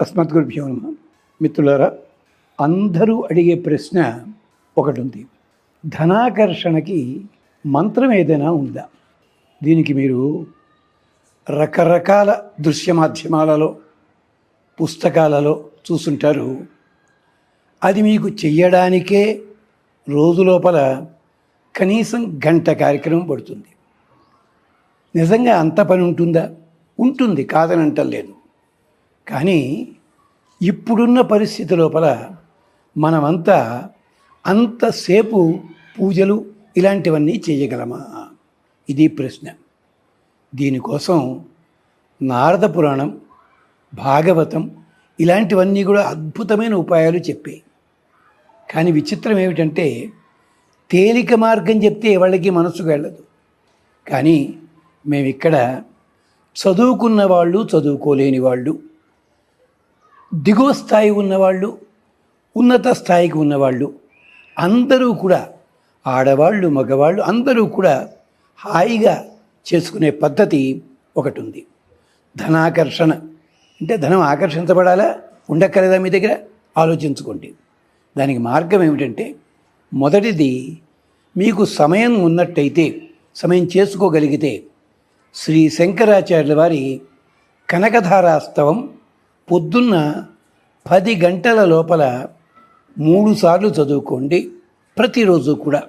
అస్మద్గురుభ్యో నమ. మిత్రులారా అందరూ అడిగే ప్రశ్న ఒకటి ఉంది ధనాకర్షణకి మంత్రం ఏదైనా ఉందా? దీనికి మీరు రకరకాల దృశ్య మాధ్యమాలలో పుస్తకాలలో చూసుంటారు. అది మీకు చెయ్యడానికే రోజు లోపల కనీసం గంట కార్యక్రమం పడుతుంది. నిజంగా అంత పని ఉంటుందా? ఉంటుంది కాదనంటలేదు. కానీ ఇప్పుడున్న పరిస్థితి లోపల మనమంతా అంతసేపు పూజలు ఇలాంటివన్నీ చేయగలమా? ఇది ప్రశ్న. దీనికోసం నారద పురాణం భాగవతం ఇలాంటివన్నీ కూడా అద్భుతమైన ఉపాయాలు చెప్పాయి కానీ విచిత్రం ఏమిటంటే తేలిక మార్గం చెప్తే ఎవరికి మనసుకు వెళ్ళదు. కానీ మేమిక్కడ చదువుకున్న వాళ్ళు చదువుకోలేని వాళ్ళు దిగువ స్థాయి ఉన్నవాళ్ళు ఉన్నత స్థాయికి ఉన్నవాళ్ళు అందరూ కూడా ఆడవాళ్ళు మగవాళ్ళు అందరూ కూడా హాయిగా చేసుకునే పద్ధతి ఒకటి ఉంది ధనాకర్షణ. అంటే ధనం ఆకర్షించబడాలా? ఉండక్కలేదా మీ దగ్గర? ఆలోచించుకోండి. దానికి మార్గం ఏమిటంటే మొదటిది మీకు సమయం ఉన్నట్టయితే సమయం చేసుకోగలిగితే శ్రీ శంకరాచార్యుల వారి కనకధారాస్తవం పొద్దున్న పది గంటల లోపల మూడు సార్లు చదువుకోండి. ప్రతిరోజు కూడా.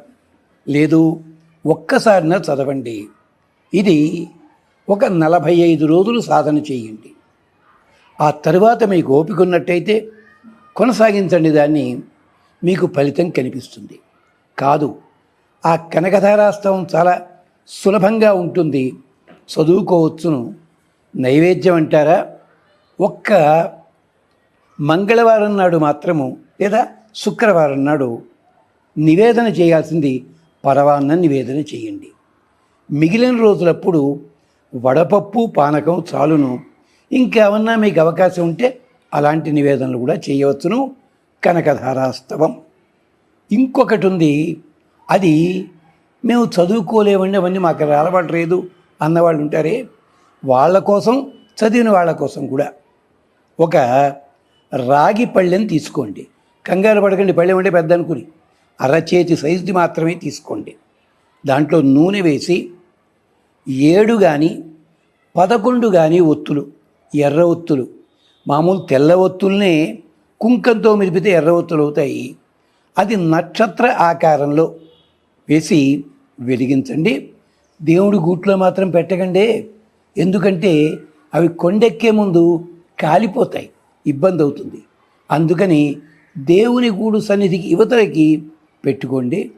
లేదు ఒక్కసారిన చదవండి. ఇది ఒక నలభై ఐదు రోజులు సాధన చేయండి. ఆ తరువాత మీకు ఓపిక ఉన్నట్టయితే కొనసాగించండి దాన్ని. మీకు ఫలితం కనిపిస్తుంది. కాదు ఆ కనకధారాస్తవం చాలా సులభంగా ఉంటుంది. చదువుకోవచ్చును. నైవేద్యం అంటారా? ఒక్క మంగళవారం నాడు మాత్రము లేదా శుక్రవారం నాడు నివేదన చేయాల్సింది పరవాన్నం నివేదన చేయండి. మిగిలిన రోజులప్పుడు వడపప్పు పానకం చాలును. ఇంకేమన్నా మీకు అవకాశం ఉంటే అలాంటి నివేదనలు కూడా చేయవచ్చును. కనకధారాస్తవం. ఇంకొకటి ఉంది. అది మేము చదువుకోలేవండి అవన్నీ మాకు అలవాటు లేదు అన్నవాళ్ళు ఉంటారే. వాళ్ళ కోసం చదివిన వాళ్ళ కోసం కూడా. ఒక రాగి పళ్ళెని తీసుకోండి. కంగారు పడకండి పళ్ళెం అంటే పెద్ద అనుకుని. అరచేతి సైజుది మాత్రమే తీసుకోండి. దాంట్లో నూనె వేసి ఏడు కానీ పదకొండు కానీ ఒత్తులు ఎర్ర ఒత్తులు. మామూలు తెల్ల ఒత్తుల్నే కుంకంతో మెదిపితే ఎర్ర ఒత్తులు అవుతాయి. అది నక్షత్ర ఆకారంలో వేసి వెలిగించండి. దేవుడి గూట్లో మాత్రం పెట్టకండి. ఎందుకంటే అవి కొండెక్కే ముందు కాలిపోతాయి ఇబ్బంది అవుతుంది అందుకని దేవుని గూడు సన్నిధికి యువతలకి పెట్టుకోండి.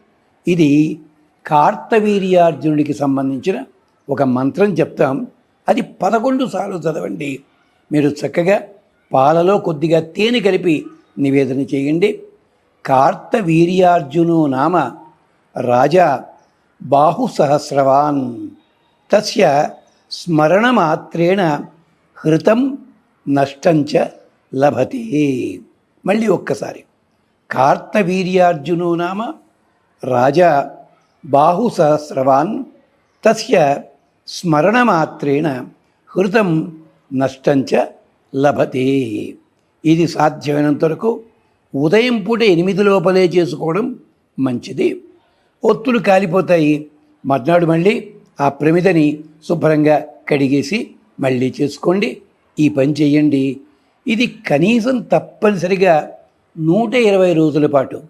ఇది కార్తవీర్యార్జునుడికి సంబంధించిన ఒక మంత్రం చెప్తాం. అది పదకొండు సార్లు చదవండి. మీరు చక్కగా పాలలో కొద్దిగా తేనె కలిపి నివేదన చేయండి. కార్తవీర్యార్జును నామ రాజా బాహుసహస్రవాన్. తస్య స్మరణమాత్రేణ హృతం నష్టంచ లభతి. మళ్ళీ ఒక్కసారి. కార్తవీర్యార్జునో నామ రాజా బాహుసహస్రవాన్ తస్య స్మరణమాత్రేణ హృతం నష్టంచ లభతే. ఇది సాధ్యమైనంత వరకు ఉదయం పూట ఎనిమిది లోపలే చేసుకోవడం మంచిది. ఒత్తులు కాలిపోతాయి. మర్నాడు మళ్ళీ ఆ ప్రమిదని శుభ్రంగా కడిగేసి మళ్ళీ చేసుకోండి. ఈ పని చేయండి. ఇది కనీసం తప్పనిసరిగా నూట ఇరవై రోజుల పాటు.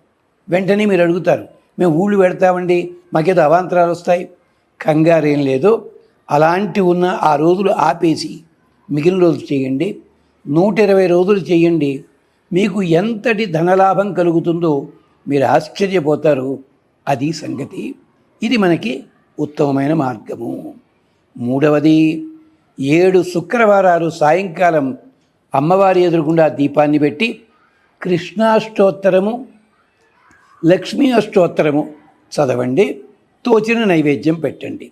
వెంటనే మీరు అడుగుతారు మేము ఊళ్ళు పెడతామండి మాకేదో అవాంతరాలు వస్తాయి. కంగారేం లేదు. అలాంటి ఉన్న ఆ రోజులు ఆపేసి మిగిలిన రోజులు చేయండి. నూట ఇరవై రోజులు చేయండి. మీకు ఎంతటి ధనలాభం కలుగుతుందో మీరు ఆశ్చర్యపోతారు. అది సంగతి. ఇది మనకి ఉత్తమమైన మార్గము. మూడవది ఏడు శుక్రవారాలు సాయంకాలం అమ్మవారి ఎదురుగుండా దీపాన్ని పెట్టి కృష్ణాష్టోత్తరము లక్ష్మీ అష్టోత్తరము చదవండి తోచిన నైవేద్యం పెట్టండి.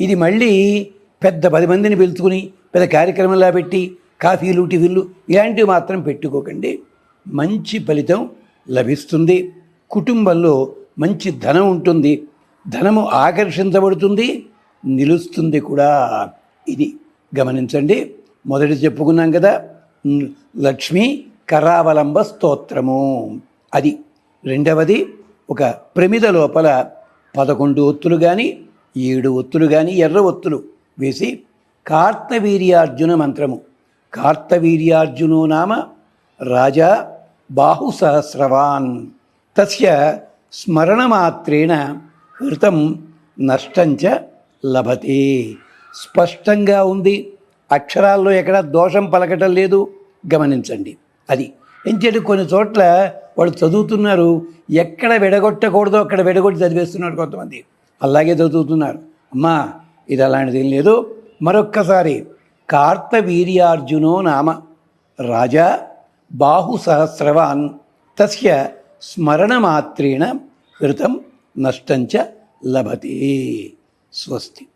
ఇది మళ్ళీ పెద్ద పది మందిని పిలుచుకుని పెద్ద కార్యక్రమంలా పెట్టి కాఫీలు టిఫిన్లు ఇలాంటివి మాత్రం పెట్టుకోకండి. మంచి ఫలితం లభిస్తుంది. కుటుంబంలో మంచి ధనం ఉంటుంది. ధనము ఆకర్షించబడుతుంది. నిలుస్తుంది కూడా. ఇది గమనించండి. మొదటి చెప్పుకున్నాం కదా లక్ష్మీ కరావలంబ స్తోత్రము. అది రెండవది ఒక ప్రమిద లోపల పదకొండు ఒత్తులు కానీ ఏడు ఒత్తులు కానీ ఎర్ర ఒత్తులు వేసి కార్తవీర్యార్జున మంత్రము. కార్తవీర్యార్జునో నామ రాజా బాహుసహస్రవాన్. తస్య స్మరణమాత్రేణ హృతం నష్టంచ లభతే. స్పష్టంగా ఉంది. అక్షరాల్లో ఎక్కడ దోషం పలకటం లేదు. గమనించండి. అది. ఎంచేటి కొన్ని చోట్ల వాళ్ళు చదువుతున్నారు. ఎక్కడ విడగొట్టకూడదో అక్కడ విడగొట్టి చదివేస్తున్నారు కొంతమంది. అలాగే చదువుతున్నారు. అమ్మా ఇది అలాంటిది ఏం లేదు. మరొక్కసారి కార్తవీర్యార్జునో నామ. రాజా బాహు సహస్రవాన్ తస్య స్మరణమాత్రేణ కృతం నష్టంచ లభతే. స్వస్తి.